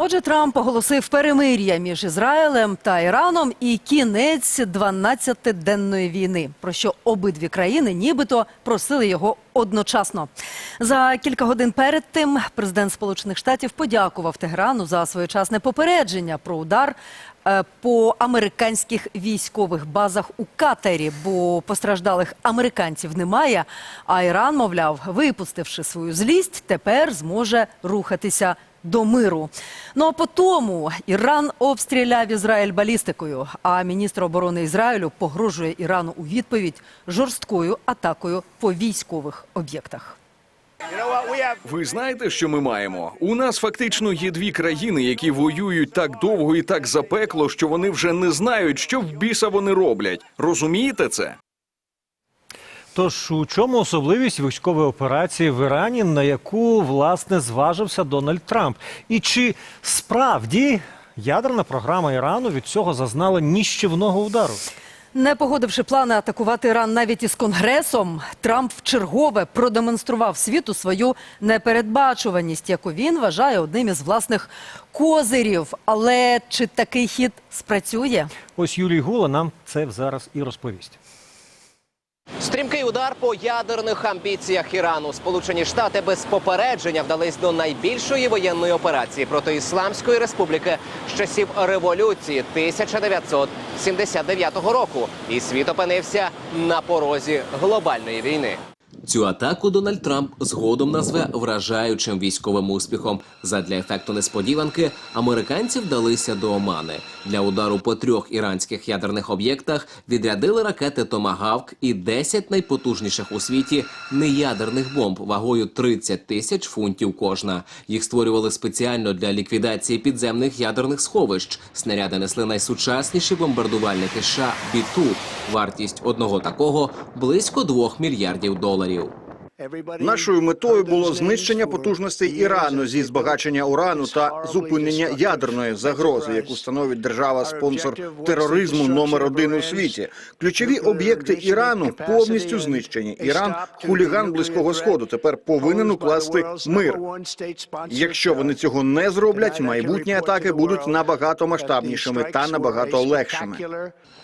Отже, Трамп оголосив перемир'я між Ізраїлем та Іраном і кінець 12-денної війни, про що обидві країни нібито просили його одночасно. За кілька годин перед тим президент Сполучених Штатів подякував Тегерану за своєчасне попередження про удар е, по американських військових базах у Катері, бо постраждалих американців немає. А Іран, мовляв, випустивши свою злість, тепер зможе рухатися до миру. Ну а по тому Іран обстріляв Ізраїль балістикою. А міністр оборони Ізраїлю погрожує Ірану у відповідь жорсткою атакою по військових об'єктах. Ви знаєте, що ми маємо? У нас фактично є дві країни, які воюють так довго і так запекло, що вони вже не знають, що в біса вони роблять. Розумієте це? Тож у чому особливість військової операції в Ірані, на яку власне зважився Дональд Трамп? І чи справді ядерна програма Ірану від цього зазнала ніщівного удару? Не погодивши плани атакувати Іран навіть із конгресом, Трамп вчергове продемонстрував світу свою непередбачуваність, яку він вважає одним із власних козирів. Але чи такий хід спрацює? Ось Юрій Гула нам це зараз і розповість. Стрімкий удар по ядерних амбіціях Ірану. Сполучені Штати без попередження вдались до найбільшої воєнної операції проти Ісламської республіки з часів революції 1979 року. І світ опинився на порозі глобальної війни. Цю атаку Дональд Трамп згодом назве вражаючим військовим успіхом. Задля ефекту несподіванки американці вдалися до Омани. Для удару по трьох іранських ядерних об'єктах відрядили ракети Томагавк і 10 найпотужніших у світі неядерних бомб вагою 30 тисяч фунтів кожна. Їх створювали спеціально для ліквідації підземних ядерних сховищ. Снаряди несли найсучасніші бомбардувальники США Біту. Вартість одного такого близько 2 мільярдів доларів. Нашою метою було знищення потужностей Ірану зі збагачення урану та зупинення ядерної загрози, яку становить держава-спонсор тероризму номер один у світі. Ключові об'єкти Ірану повністю знищені. Іран хуліган близького сходу. Тепер повинен укласти мир. Якщо вони цього не зроблять, майбутні атаки будуть набагато масштабнішими та набагато легшими.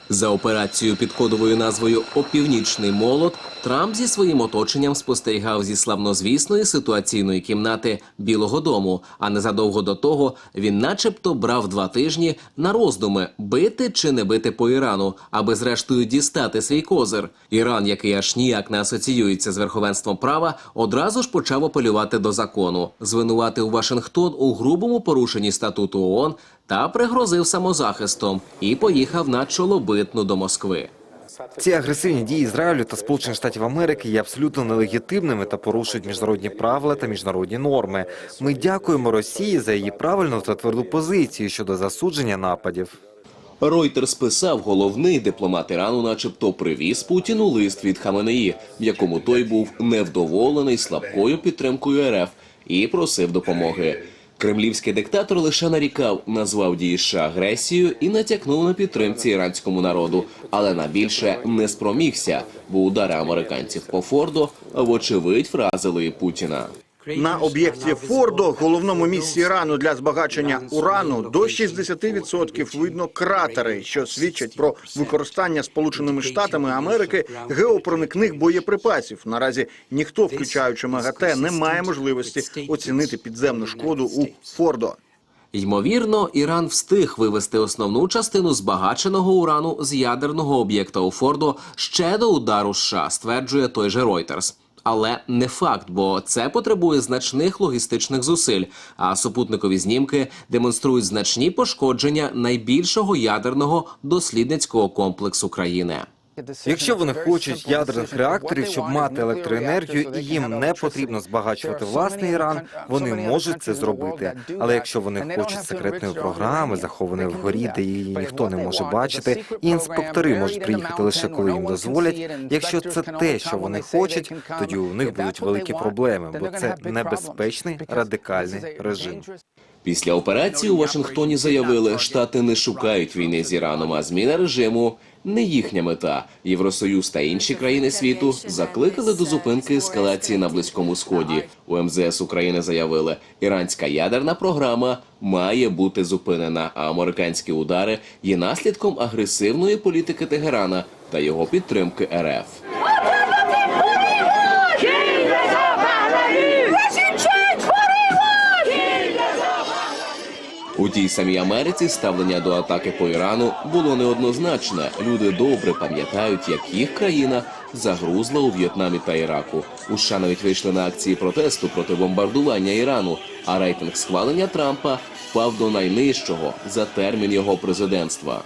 За операцією під кодовою назвою Опівнічний молот Трамп зі своїм оточенням спостерігав зі славнозвісної ситуаційної кімнати Білого Дому. А незадовго до того він, начебто, брав два тижні на роздуми бити чи не бити по Ірану, аби зрештою дістати свій козир. Іран, який аж ніяк не асоціюється з верховенством права, одразу ж почав апелювати до закону, звинуватив Вашингтон у грубому порушенні статуту ООН та пригрозив самозахистом і поїхав на чолобитну до Москви. Ці агресивні дії Ізраїлю та Сполучених Штатів Америки є абсолютно нелегітимними та порушують міжнародні правила та міжнародні норми. Ми дякуємо Росії за її правильну та тверду позицію щодо засудження нападів. Ройтерс писав, головний дипломат Ірану, начебто, привіз Путіну лист від Хаменеї, в якому той був невдоволений слабкою підтримкою РФ і просив допомоги. Кремлівський диктатор лише нарікав, назвав дії США агресією і натякнув на підтримці іранському народу, але на більше не спромігся, бо удари американців по Форду вочевидь вразили і Путіна. На об'єкті Фордо, головному місці Ірану для збагачення урану, до 60% видно кратери, що свідчать про використання Сполученими Штатами Америки геопроникних боєприпасів. Наразі ніхто, включаючи МАГАТЕ, не має можливості оцінити підземну шкоду у Фордо. Ймовірно, Іран встиг вивести основну частину збагаченого урану з ядерного об'єкта у Фордо ще до удару США, стверджує той же Reuters. Але не факт, бо це потребує значних логістичних зусиль. А супутникові знімки демонструють значні пошкодження найбільшого ядерного дослідницького комплексу країни. Якщо вони хочуть ядерних реакторів, щоб мати електроенергію, і їм не потрібно збагачувати власний Іран, вони можуть це зробити. Але якщо вони хочуть секретної програми, захованої вгорі, де її ніхто не може бачити, і інспектори можуть приїхати лише коли їм дозволять. Якщо це те, що вони хочуть, тоді у них будуть великі проблеми, бо це небезпечний радикальний режим. Після операції у Вашингтоні заявили, штати не шукають війни з Іраном, а зміна режиму не їхня мета. Євросоюз та інші країни світу закликали до зупинки ескалації на близькому сході. У МЗС України заявили, іранська ядерна програма має бути зупинена, а американські удари є наслідком агресивної політики Тегерана та його підтримки РФ. У тій самій Америці ставлення до атаки по Ірану було неоднозначне. Люди добре пам'ятають, як їх країна загрузла у В'єтнамі та Іраку. У США навіть вийшли на акції протесту проти бомбардування Ірану. А рейтинг схвалення Трампа впав до найнижчого за термін його президентства.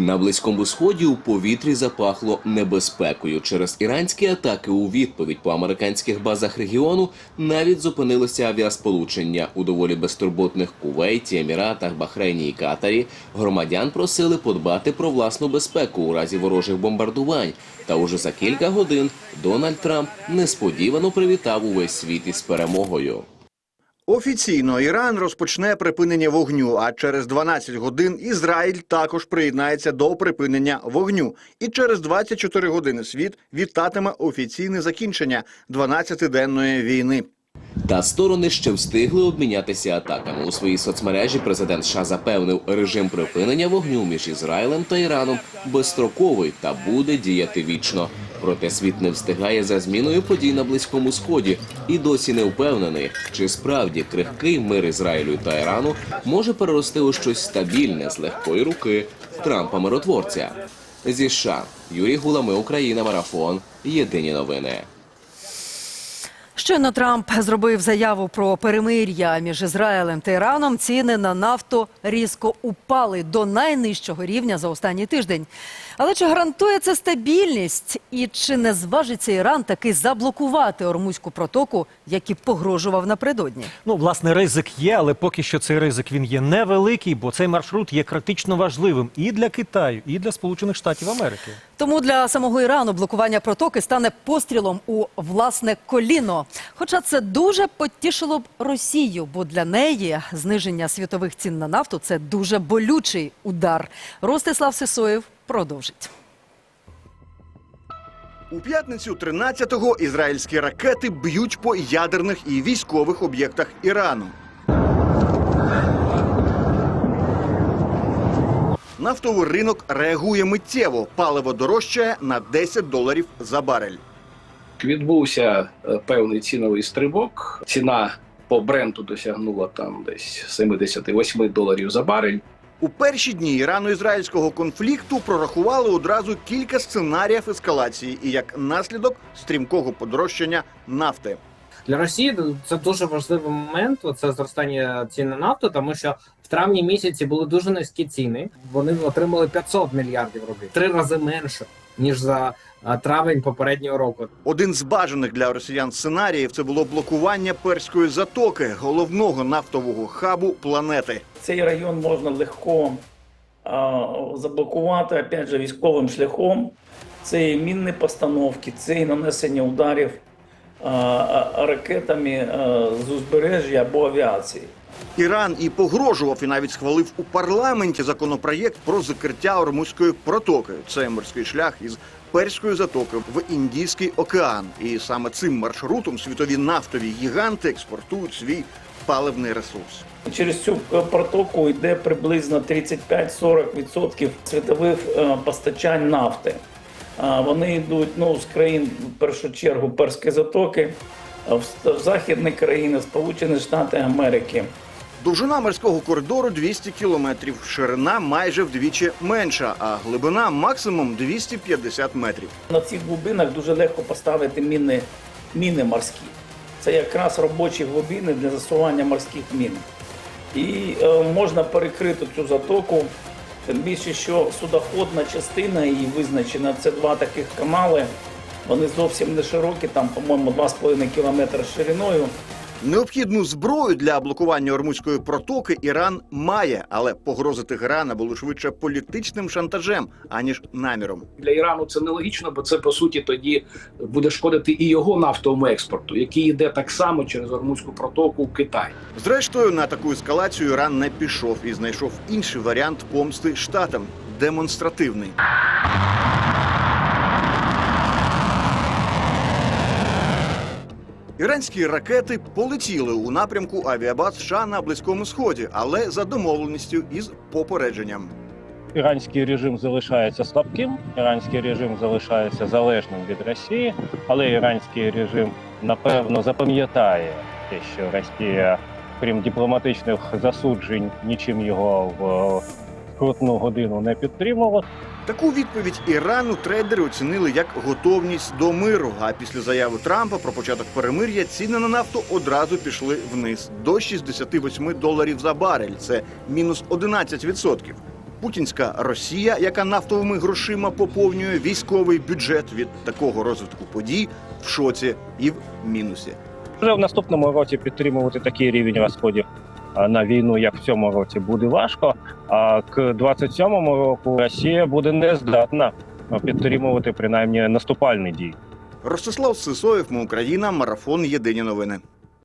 На близькому сході у повітрі запахло небезпекою. Через іранські атаки у відповідь по американських базах регіону навіть зупинилося авіасполучення у доволі безтурботних Кувейті, Еміратах, Бахрейні і Катарі. Громадян просили подбати про власну безпеку у разі ворожих бомбардувань. Та уже за кілька годин Дональд Трамп несподівано привітав увесь світ із перемогою. Офіційно Іран розпочне припинення вогню, а через 12 годин Ізраїль також приєднається до припинення вогню. І через 24 години світ вітатиме офіційне закінчення 12-денної війни. Та сторони ще встигли обмінятися атаками. У своїй соцмережі президент США запевнив, режим припинення вогню між Ізраїлем та Іраном безстроковий та буде діяти вічно. Проте світ не встигає за зміною подій на близькому сході і досі не впевнений, чи справді крихкий мир Ізраїлю та Ірану може перерости у щось стабільне з легкої руки Трампа миротворця. Зі США Юрій Гулами, Україна, марафон. Єдині новини. Щойно Трамп зробив заяву про перемир'я між Ізраїлем та Іраном. Ціни на нафту різко упали до найнижчого рівня за останній тиждень. Але чи гарантує це стабільність? І чи не зважиться Іран таки заблокувати Ормузьку протоку, як і погрожував напередодні? Ну, власне, ризик є, але поки що цей ризик він є невеликий, бо цей маршрут є критично важливим і для Китаю, і для Сполучених Штатів Америки. Тому для самого Ірану блокування протоки стане пострілом у власне коліно. Хоча це дуже потішило б Росію, бо для неї зниження світових цін на нафту це дуже болючий удар. Ростислав Сисоєв продовжить. У п'ятницю 13-го ізраїльські ракети б'ють по ядерних і військових об'єктах Ірану. Нафтовий ринок реагує миттєво. Паливо дорожчає на 10 доларів за барель. Відбувся е, певний ціновий стрибок. Ціна по бренду досягнула там десь 78 доларів за барель. У перші дні ірано-ізраїльського конфлікту прорахували одразу кілька сценаріїв ескалації і як наслідок стрімкого подорожчання нафти. Для Росії це дуже важливий момент. Це зростання цін на нафту, тому що в травні місяці були дуже низькі ціни. Вони отримали 500 мільярдів рублів, три рази менше ніж за травень попереднього року. Один з бажаних для росіян сценаріїв це було блокування перської затоки, головного нафтового хабу планети. Цей район можна легко а, заблокувати, опять же, військовим шляхом. Це і мінні постановки, це і нанесення ударів а, а, ракетами а, з узбережжя або авіації. Іран і погрожував і навіть схвалив у парламенті законопроєкт про закриття Ормузької протоки. Це морський шлях із Перської затоки в Індійський океан. І саме цим маршрутом світові нафтові гіганти експортують свій паливний ресурс. Через цю е, протоку йде приблизно 35-40% світових е, постачань нафти. Вони йдуть ну, з країн в першу чергу Перської затоки, в, в західні країни, Сполучені Штати Америки. Довжина морського коридору 200 кілометрів, ширина майже вдвічі менша, а глибина максимум 250 метрів. На цих глибинах дуже легко поставити міни, міни морські. Це якраз робочі глибини для засування морських мін. І е, можна перекрити цю затоку, тим більше, що судоходна частина її визначена. Це два таких канали. Вони зовсім не широкі, там, по-моєму, 2,5 кілометри шириною. Необхідну зброю для блокування Ормузької протоки Іран має, але погрози Тегерана були швидше політичним шантажем, аніж наміром. Для Ірану це нелогічно, бо це по суті тоді буде шкодити і його нафтовому експорту, який йде так само через Ормузьку протоку в Китай. Зрештою, на таку ескалацію Іран не пішов і знайшов інший варіант помсти штатам демонстративний. Іранські ракети полетіли у напрямку авіабаз США на Близькому Сході, але за домовленістю із попередженням. Іранський режим залишається слабким, іранський режим залишається залежним від Росії, але іранський режим напевно запам'ятає те, що Росія, крім дипломатичних засуджень, нічим його в скрутну годину не підтримувала. Таку відповідь Ірану трейдери оцінили як готовність до миру. А після заяви Трампа про початок перемир'я ціни на нафту одразу пішли вниз до 68 доларів за барель. Це мінус 11%. Путінська Росія, яка нафтовими грошима поповнює військовий бюджет від такого розвитку подій, в шоці і в мінусі. Вже в наступному році підтримувати такий рівень розходів на війну, як в цьому році, буде важко. А к 27-му року Росія буде не здатна підтримувати принаймні наступальні дії. Ростислав Сисоєв, ми Україна, марафон Єдині новини.